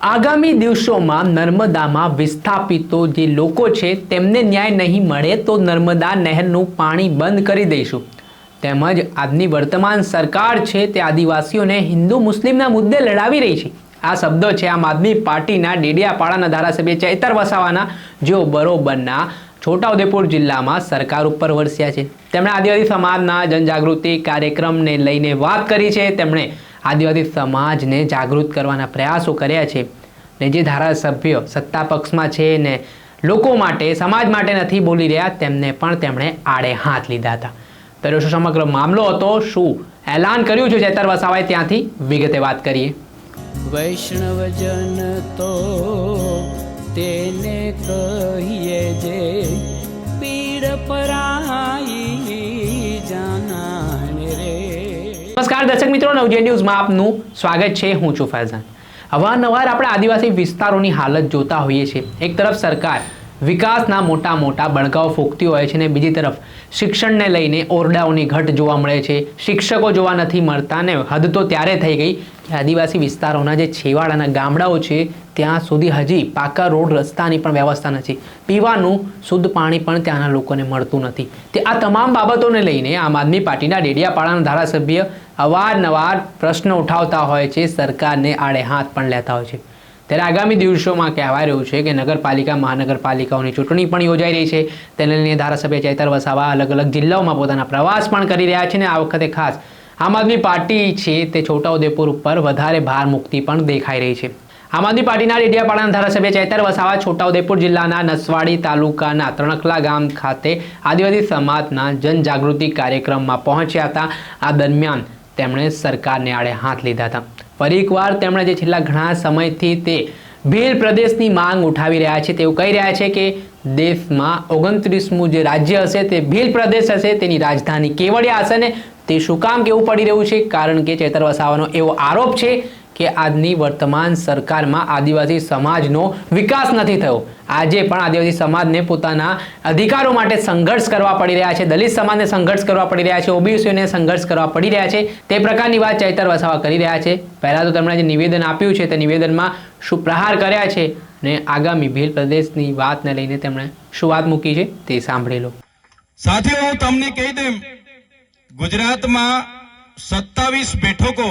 આગામી દિવસોમાં નર્મદામાં વિસ્થાપિતો જે લોકો છે, તેમને ન્યાય નહીં મળે તો નર્મદા નહેરનું પાણી બંધ કરી દઈશું. તેમજ આજની વર્તમાન સરકાર છે, તે આદિવાસીઓને હિન્દુ મુસ્લિમના મુદ્દે લડાવી રહી છે. આ શબ્દો છે, આમ આદમી પાર્ટીના ડેડિયાપાડાના ધારાસભ્ય ચૈતર વસાવાના. જેઓ બરોબરના છોટાઉદેપુર જિલ્લામાં સરકાર ઉપર વરસ્યા છે. તેમણે આદિવાસી સમાજના જનજાગૃતિ કાર્યક્રમને લઈને વાત કરી છે. તેમણે આદિવાસી સમાજને જાગૃત કરવાના પ્રયાસો કર્યા છે ને જે ધારાસભ્ય સત્તા પક્ષમાં છે ને લોકો માટે, સમાજ માટે નથી બોલી રહ્યા, તેમને પણ તેમણે આડે હાથ લીધા હતા. તો શું સમગ્ર મામલો હતો શું? એલાન કર્યું છે ચેતર વસાવાએ? ત્યાંથી વિગતે વાત કરીએ. વૈષ્ણવજન તો તેને કહીએ જે પીડ પરાઈ નમસ્કાર દર્શક મિત્રો નવજે ન્યૂઝમાં આપનું સ્વાગત છે. હું છું ફૈઝાન. અવારનવાર આપણે આદિવાસી વિસ્તારોની હાલત જોતા હોઈએ છીએ. એક તરફ સરકાર વિકાસના મોટા મોટા બણકાઓ ફૂંકતી હોય છે ને બીજી તરફ શિક્ષણને લઈને ઓરડાઓની ઘટ જોવા મળે છે. શિક્ષકો જોવા નથી મળતા ને હદ તો ત્યારે થઈ ગઈ કે આદિવાસી વિસ્તારોના જે છેવાડાના ગામડાઓ છે, ત્યાં સુધી હજી પાકા રોડ રસ્તાની પણ વ્યવસ્થા નથી. પીવાનું, શુદ્ધ પાણી પણ ત્યાંના લોકોને મળતું નથી. તે આ તમામ બાબતોને લઈને આમ આદમી પાર્ટીના ડેડિયાપાડાના ધારાસભ્ય અવારનવાર પ્રશ્ન ઉઠાવતા હોય છે, સરકારને આડે હાથ પણ લેતા હોય છે. ત્યારે આગામી દિવસોમાં કહેવાય રહ્યું છે કે નગરપાલિકા, મહાનગરપાલિકાઓની ચૂંટણી પણ યોજાઈ રહી છે. તેને લઈને ધારાસભ્ય ચૈતર વસાવા અલગ અલગ જિલ્લાઓમાં પોતાના પ્રવાસ પણ કરી રહ્યા છે ને આ વખતે ખાસ આમ આદમી પાર્ટી છે તે છોટાઉદેપુર ઉપર વધારે ભાર મુક્તિ પણ દેખાઈ રહી છે. આમ આદમી પાર્ટીના ડેડિયાપાડાના ધારાસભ્ય ચૈતર વસાવા છોટાઉદેપુર જિલ્લાના નસવાડી તાલુકાના ત્રણકલા ગામ ખાતે આદિવાસી સમાજના જનજાગૃતિ કાર્યક્રમમાં પહોંચ્યા હતા. આ દરમિયાન તેમણે સરકારને આડે હાથ લીધા હતા. ફરી એકવાર તેમણે જે છેલ્લા ઘણા સમયથી તે ભીલ પ્રદેશની માંગ ઉઠાવી રહ્યા છે તેવું કહી રહ્યા છે કે દેશમાં ઓગણત્રીસમું જે રાજ્ય હશે તે ભીલ પ્રદેશ હશે, તેની રાજધાની કેવડિયા હશે ને તે શું કામ કેવું પડી રહ્યું છે? કારણ કે ચેતર વસાવાનો એવો આરોપ છે કે આજની વર્તમાન સરકારમાં આદિવાસી સમાજનો વિકાસ નથી થયો. આજે પણ આદિવાસી સમાજને પોતાના અધિકારો માટે સંઘર્ષ કરવા પડી રહ્યા છે. દલિત સમાજને સંઘર્ષ કરવા પડી રહ્યા છે. ઓબીસીઓને સંઘર્ષ કરવા પડી રહ્યા છે. તે પ્રકારની વાત ચૈતર વસાવા કરી રહ્યા છે. પહેલાં તો તેમણે જે નિવેદન આપ્યું છે તે નિવેદનમાં શું પ્રહાર કર્યા છે ને આગામી ભીલ પ્રદેશની વાતને લઈને તેમણે શું વાત મૂકી છે તે સાંભળી લો. સાથે હું તમને કહી દઉં, ગુજરાતમાં સત્તાવીસ બેઠકો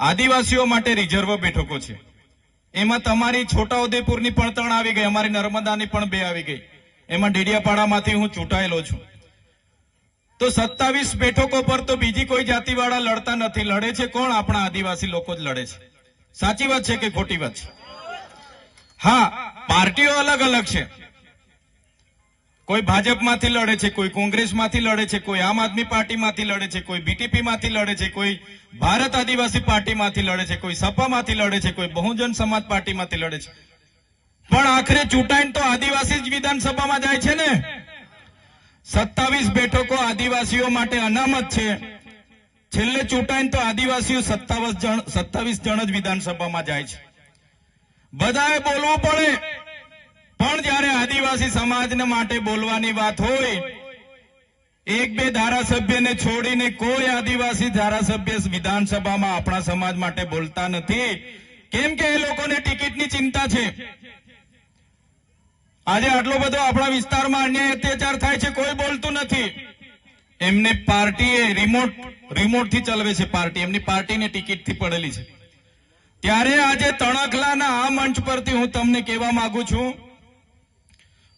આદિવાસીઓ માટે રિઝર્વ બેઠકો છે. એમાં તમારી છોટાઉદેપુરની પણ ત્રણ આવી ગઈ, અમારી નર્મદાની પણ બે આવી ગઈ. એમાં ડેડિયાપાડામાંથી હું ચૂંટાયેલો છું. તો સત્તાવીસ બેઠકો પર તો બીજી કોઈ જાતિવાળા લડતા નથી. લડે છે કોણ? આપણા આદિવાસી લોકો જ લડે છે. સાચી વાત છે કે ખોટી વાત છે? હા, પાર્ટીઓ અલગ અલગ છે. કોઈ ભાજપમાંથી લડે છે, કોઈ કોંગ્રેસમાંથી લડે છે, કોઈ આમ આદમી પાર્ટીમાંથી લડે છે, કોઈ બીટીપીમાંથી લડે છે, કોઈ ભારત આદિવાસી પાર્ટીમાંથી લડે છે, કોઈ સપામાંથી લડે છે, કોઈ બહુજન સમાજ પાર્ટીમાંથી લડે છે. પણ આખરે ચૂંટાઈને તો આદિવાસી જ વિધાનસભામાં જાય છે ને? સત્તાવીસ બેઠકો આદિવાસીઓ માટે અનામત છે. છેલ્લે ચૂંટાઈને તો આદિવાસીઓ સત્તાવીસ જણ સત્તાવીસ જણ જ વિધાનસભામાં જાય છે. બધાએ બોલવું પડે. પણ જ્યારે આદિવાસી સમાજને માટે બોલવાની વાત હોય, એક બે ધારાસભ્યને છોડીને કોઈ આદિવાસી ધારાસભ્ય વિધાનસભામાં આપણા સમાજ માટે બોલતા નથી. કેમ કે એ લોકોને ટિકિટની ચિંતા છે. આજે આટલો બધો આપણા વિસ્તારમાં અન્યાય અત્યાચાર થાય છે, કોઈ બોલતું નથી. એમને પાર્ટીએ રિમોટ રિમોટથી ચલાવે છે પાર્ટી. એમની પાર્ટીને ટિકિટથી પડેલી છે. ત્યારે આજે તણખલાના આ મંચ પરથી હું તમને કહેવા માંગુ છું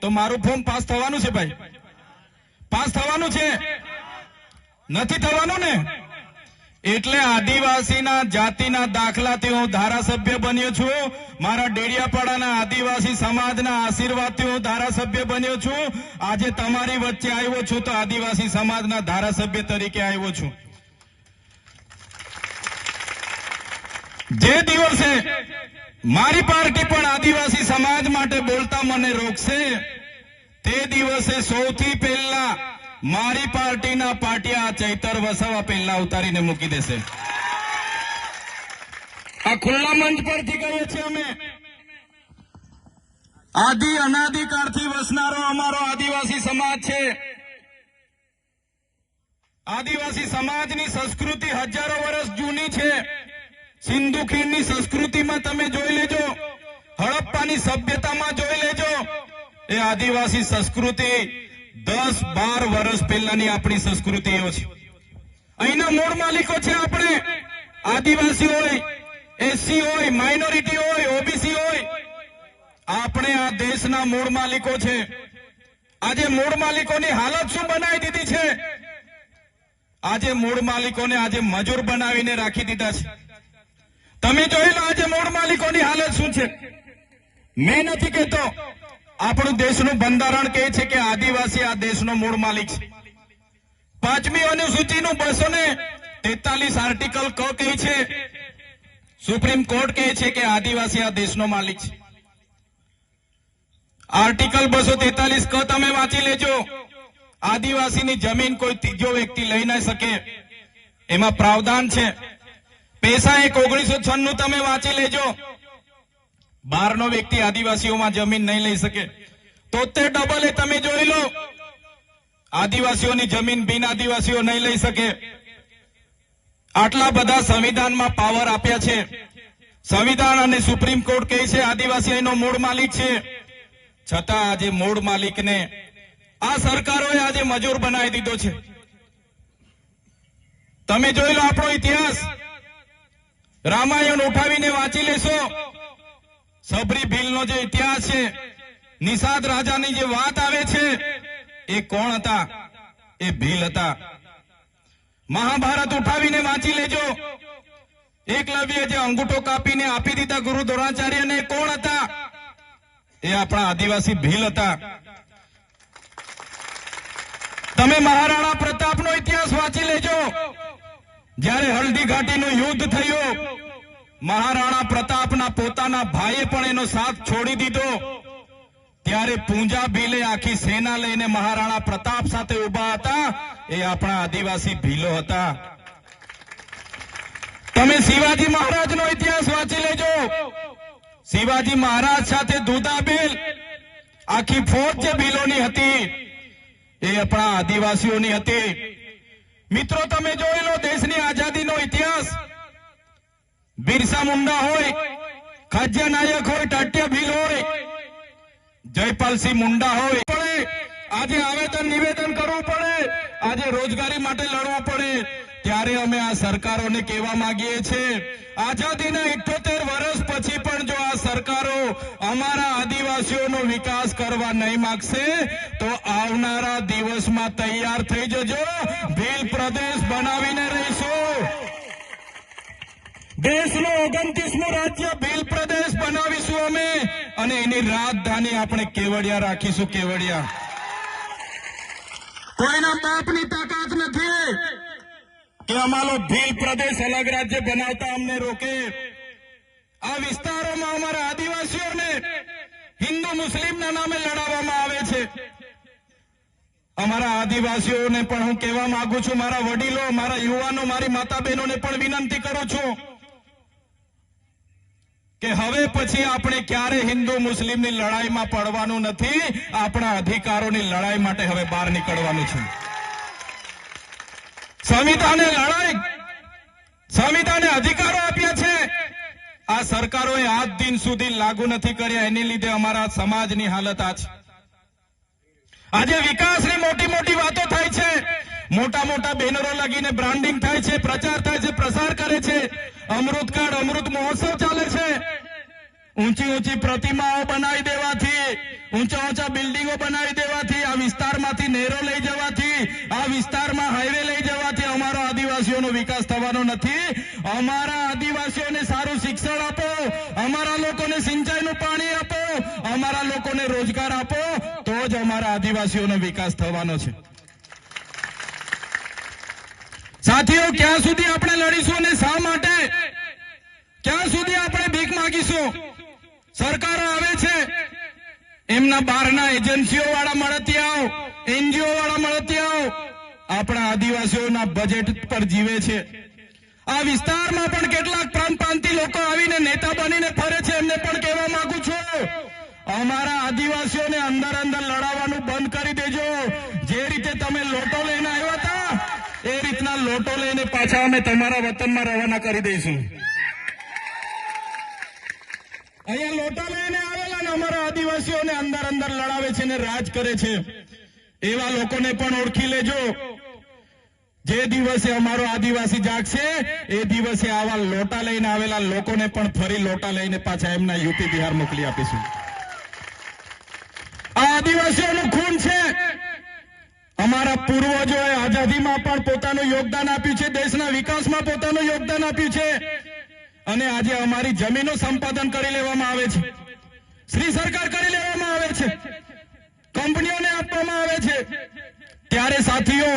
તો મારું ફોર્મ પાસ થવાનું છે ભાઈ. પાસ થવાનું છે. નથી થવાનું ને? એટલે આદિવાસીના જાતિના દાખલાથી હું ધારાસભ્ય બન્યો છું. મારા ડેડિયાપાડાના આદિવાસી સમાજના આશીર્વાદથી હું ધારાસભ્ય બન્યો છું. આજે તમારી વચ્ચે આવ્યો છું તો આદિવાસી સમાજના ધારાસભ્ય તરીકે આવ્યો છું. જે દિવસે મારી પાર્ટી પણ આદિ મને રોકશે. તે દિવસે સૌથી પહેલા મારી પાર્ટીના પાટિયા ચૈતર વસાવા પહેલા ઉતારીને મૂકી દેશે. આ ખુલ્લા મંચ પરથી કહીએ છીએ અમે. આદિ અનાદિકાળથી વસનારો અમારો આદિવાસી સમાજ છે. આદિવાસી સમાજની સંસ્કૃતિ હજારો વર્ષ જૂની છે. સિંધુ ખીણની સંસ્કૃતિમાં તમે જોઈ લેજો. હડપ્પાની સભ્યતામાં જોઈ લેજો. એ આદિવાસી સંસ્કૃતિ દસ બાર વર્ષ પહેલાની આપણી સંસ્કૃતિઓ છે. અહીંના મૂળ માલિકો છે આપણે. આદિવાસી હોય એસસી હોય માઇનોરિટી હોય ઓબીસી હોય. આપણે આ દેશના મૂળ માલિકો છે. આજે મૂળ માલિકોની હાલત શું બનાવી દીધી છે? આજે મૂળ માલિકોને આજે મજૂર બનાવીને રાખી દીધા છે. તમે જોઈ લો આજે મૂળ માલિકોની હાલત શું છે? મેં નથી કહેતો, આપણું દેશનું બંધારણ કહે છે કે આદિવાસી આ દેશનો મૂળ માલિક છે. પાંચમી અનુસૂચિનું બસો ને તેતાલીસ આર્ટિકલ ક કહે છે, સુપ્રીમ કોર્ટ કહે છે કે આદિવાસી આ દેશનો માલિક છે. આર્ટિકલ બસો તેતાલીસ ક તમે વાંચી લેજો. આદિવાસીની જમીન કોઈ ત્રીજો વ્યક્તિ લઈ ન શકે. એમાં પ્રાવધાન છે પૈસા એક ઓગણીસો છન્નું તમે વાંચી લેજો. બહારનો વ્યક્તિ આદિવાસીઓમાં જમીન નહીં લઈ શકે. તોતેર ડબલ એ તમે જોઈ લો. આદિવાસીઓની જમીન બિન આદિવાસીઓ નહીં લઈ શકે. આટલા બધા સંવિધાનમાં પાવર આપ્યા છે. સંવિધાન અને સુપ્રીમ કોર્ટ કહે છે, આદિવાસી મૂળ માલિક છે. છતાં આજે મૂળ માલિકને આ સરકારોએ આજે મજૂર બનાવી દીધો છે. તમે જોઈ લો આપણો ઇતિહાસ. રામાયણ ઉઠાવીને વાંચી લેશો. સબરી ભીલનો જે ઇતિહાસ છે, નિષાદ રાજાની જે વાત આવે છે, એ કોણ હતા? એ ભીલ હતા. મહાભારત ઉઠાવીને વાંચી લેજો. એકલવ્ય જે અંગૂઠો કાપીને આપી દીધા ગુરુ દ્રોણાચાર્યને કોણ હતા? એ આપણા આદિવાસી ભીલ હતા. તમે મહારાણા જ્યારે હલ્દી ઘાટીનું યુદ્ધ થયું, મહારાણા પ્રતાપના પોતાના ભાઈએ પણ એનો સાથ છોડી દીધો. ત્યારે પૂંજા ભીલે આખી સેના લઈને મહારાણા પ્રતાપ સાથે ઊભા હતા. એ આપણા આદિવાસી ભીલો હતા. તમે શિવાજી મહારાજનો ઇતિહાસ વાંચી લેજો. શિવાજી મહારાજ સાથે દુધાબેલ, આખી ફોજ જે ભીલોની હતી, એ આપણા આદિવાસીઓની હતી. મિત્રો, તમે જોઈ લો દેશની આઝાદીનો ઇતિહાસ. બિરસા મુંડા હોય, ખાજ્ય નાયક હોય, ટાટ્ય ભીલ હોય, જયપાલસિંહ મુંડા હોય. આજે આવેદન, નિવેદન કરવું પડે. આજે રોજગારી માટે લડવું પડે. ત્યારે અમે આ સરકારોને કહેવા માંગીએ છીએ, આઝાદીના ઇઠ્યોતેર વર્ષ પછી પણ જો આ સરકારો અમારા આદિવાસીઓનો વિકાસ કરવા નહીં માગશે, તો આવનારા દિવસમાં તૈયાર થઈ જજો, ભીલ પ્રદેશ બનાવીને રહીશું. દેશનું ઓગણત્રીસમું રાજ્ય ભીલ પ્રદેશ બનાવીશું અમે, અને એની રાજધાની આપણે કેવડિયા રાખીશું, કેવડિયા. કોઈના બાપની તાકાત નથી. કે અમારો ભીલ પ્રદેશ અલગ રાજ્ય બનાવતા અમને રોકે. આ વિસ્તારોમાં અમારા આદિવાસીઓને હિન્દુ મુસ્લિમના નામે લડાવવામાં આવે છે. અમારા આદિવાસીઓને પણ હું કહેવા માંગુ છું, મારા વડીલો, મારા યુવાનો, મારી માતા બહેનોને પણ વિનંતી કરું છું કે હવે પછી આપણે ક્યારે હિન્દુ મુસ્લિમની લડાઈમાં પડવાનું નથી, આપણા અધિકારોની લડાઈ માટે હવે બહાર નીકળવાનું છે. સંવિધાને લડાઈ. સંવિધાને અધિકારો આપ્યા છે. આ સરકારોએ આજ દિન સુધી લાગુ નથી કર્યા. એની લીધે અમારા સમાજની હાલત આ છે આજે વિકાસની મોટી મોટી વાતો થાય છે. મોટા મોટા બેનરો લગીને બ્રાન્ડિંગ થાય છે, પ્રચાર થાય છે, પ્રસાર કરે છે. અમૃતકાળ અમૃત મહોત્સવ ચાલે છે. ઊંચી ઊંચી પ્રતિમાઓ બનાવી દેવાથી ઊંચા ઊંચા બિલ્ડિંગો બનાવી દેવાથી, આ વિસ્તારમાંથી નહેરો લઈ જવાથી, આ વિસ્તારમાં હાઈવે લઈ જવાથી અમારો આદિવાસીઓનો વિકાસ થવાનો નથી. અમારા આદિવાસીઓને સારું શિક્ષણ આપો, અમારા લોકોને સિંચાઈનું પાણી આપો, અમારા લોકોને રોજગાર આપો, તો જ અમારા આદિવાસીઓનો વિકાસ થવાનો છે. સાથીઓ, ક્યાં સુધી આપણે લડીશું અને શા માટે? ક્યાં સુધી આપણે ભીખ માગીશું? સરકારો આવે છે. એમના બહારના એજન્સીઓ વાળા મળતિયાઓ એનજીઓ વાળા મળતિયાઓ આપણા આદિવાસીઓના બજેટ પર જીવે છે. આ વિસ્તારમાં પણ કેટલાક પ્રાંતિ લોકો આવીને નેતા બનીને ફરે છે એમને પણ કહેવા માંગુ છું. અમારા આદિવાસીઓને અંદર અંદર લડાવવાનું બંધ કરી દેજો. જે રીતે તમે લોટો લઈને આવ્યા હતા, એ રીતના લોટો લઈને પાછા અમે તમારા વતનમાં રવાના કરી દઈશું. અહીંયા લોટા લઈને આવેલા ને અમારા આદિવાસીઓને અંદર અંદર લડાવે છે ને રાજ કરે છે. એવા લોકોને પણ ઓળખી લેજો. જે દિવસે અમારો આદિવાસી જાગશે, એ દિવસે આવા લોટા લઈને આવેલા લોકોને પણ ફરી લોટા લઈને પાછા એમના યુપી બિહાર મોકલી આપીશું. આ આદિવાસીઓનું ખૂન છે. અમારા પૂર્વજોએ આઝાદીમાં પણ પોતાનું યોગદાન આપ્યું છે, દેશના વિકાસમાં પોતાનું યોગદાન આપ્યું છે. અને આજે અમારી જમીનનું સંપાદન કરી લેવામાં આવે છે. શ્રી સરકાર કરી લેવામાં આવે છે. કંપનીઓને આપવામાં આવે છે. ત્યારે સાથીઓ,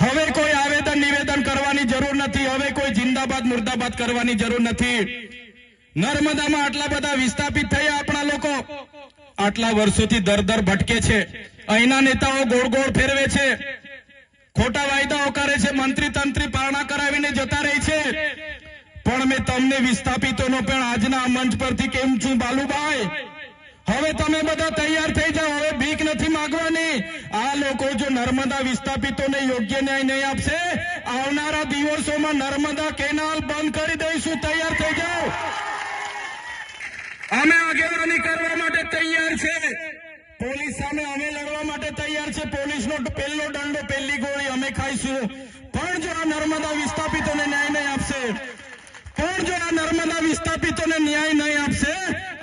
હવે કોઈ આવેદન નિવેદન કરવાની જરૂર નથી. હવે કોઈ જિંદાબાદ, મુર્દાબાદ કરવાની જરૂર નથી. નર્મદામાં આટલા બધા વિસ્થાપિત થયા આપણા લોકો. આટલા વર્ષોથી દર દર ભટકે છે. અહીંના નેતાઓ ગોળ ગોળ ફેરવે છે. ખોટા વાયદાઓ કરે છે. મંત્રી તંત્રી પારણા કરાવીને જતા રહે છે. પણ મેં તમને વિસ્થાપિતોનો પણ આજના મંચ પરથી કેમ છું બાલુભાઈ? હવે તમે બધા તૈયાર થઈ જાઓ, હવે ભીખ નથી માંગવાની. આ લોકો જો નર્મદા વિસ્થાપિતોને યોગ્ય ન્યાય નહીં આપશે, આવનારા દિવસોમાં નર્મદા કેનાલ બંધ કરી દઈશું. તૈયાર થઈ જાઓ. અમે આગેવાની કરવા માટે તૈયાર છે. પોલીસ સામે અમે લડવા માટે તૈયાર છે. પોલીસનો પહેલો દંડો પહેલી ગોળી અમે ખાઈશું. પણ જો આ નર્મદા વિસ્થાપિતોને ન્યાય જો આ નર્મદા વિસ્થાપિતોને ન્યાય નહીં આપશે,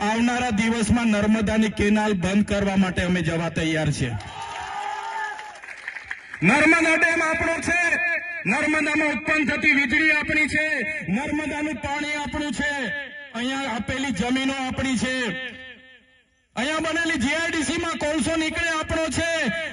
આવનારા દિવસમાં નર્મદાની કેનાલ બંધ કરવા માટે અમે જવા તૈયાર છે નર્મદા ડેમ આપણો છે. નર્મદામાં ઉત્પન્ન થતી વીજળી આપણી છે. નર્મદાનું પાણી આપણું છે. અહીંયા આપેલી જમીનો આપણી છે. અહીંયા બનેલી જીઆઈડીસી માં કોલસો નીકળે આપણો છે.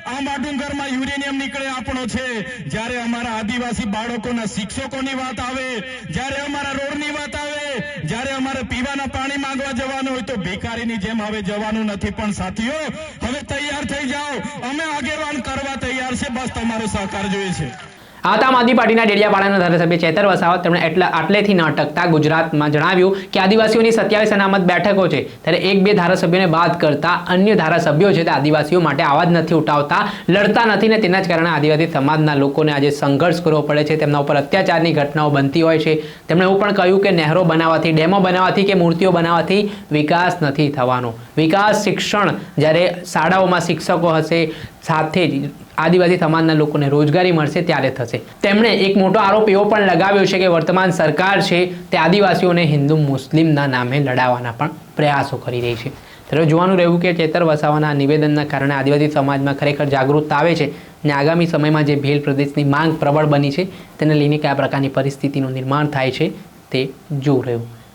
આંબા ડુંગરમાં યુરેનિયમ નીકળે આપણો છે. જ્યારે અમારા આદિવાસી બાળકોના શિક્ષકોની વાત આવે, જ્યારે અમારા રોડની વાત આવે, જ્યારે અમારે પીવાના પાણી માંગવા જવાનું હોય તો ભિખારીની જેમ હવે જવાનું નથી પણ સાથીઓ, હવે તૈયાર થઈ જાઓ. અમે આગેવાન કરવા તૈયાર છે. બસ તમારો સહકાર જોઈએ છે. આ આમ આદમી પાર્ટીના ડેડિયાપાડાના ધારાસભ્ય ચેતર વસાવત તેમણે એટલા આટલેથી ન અટકતા ગુજરાતમાં જણાવ્યું કે આદિવાસીઓની સત્યાવીસ અનામત બેઠકો છે. ત્યારે એક બે ધારાસભ્યોને બાદ કરતા અન્ય ધારાસભ્યો છે તે આદિવાસીઓ માટે આવાજ નથી ઉઠાવતા, લડતા નથી ને તેના જ કારણે આદિવાસી સમાજના લોકોને આજે સંઘર્ષ કરવો પડે છે. તેમના ઉપર અત્યાચારની ઘટનાઓ બનતી હોય છે. તેમણે એવું પણ કહ્યું કે નહેરો બનાવવાથી, ડેમો બનાવવાથી કે મૂર્તિઓ બનાવવાથી વિકાસ નથી થવાનો. વિકાસ શિક્ષણ જ્યારે શાળાઓમાં શિક્ષકો હશે, સાથે જ આદિવાસી સમાજના લોકોને રોજગારી મળશે ત્યારે થશે. તેમણે એક મોટો આરોપ એવો પણ લગાવ્યો છે કે વર્તમાન સરકાર છે તે આદિવાસીઓને હિન્દુ, મુસ્લિમના નામે લડાવવાના પણ પ્રયાસો કરી રહી છે. ત્યારે જોવાનું રહ્યું કે ચેતર વસાવાના નિવેદનના કારણે આદિવાસી સમાજમાં ખરેખર જાગૃતતા આવે છે અને આગામી સમયમાં જે ભેલ પ્રદેશની માંગ પ્રબળ બની છે તેને લઈને કયા પ્રકારની પરિસ્થિતિનું નિર્માણ થાય છે તે જોવું રહ્યું.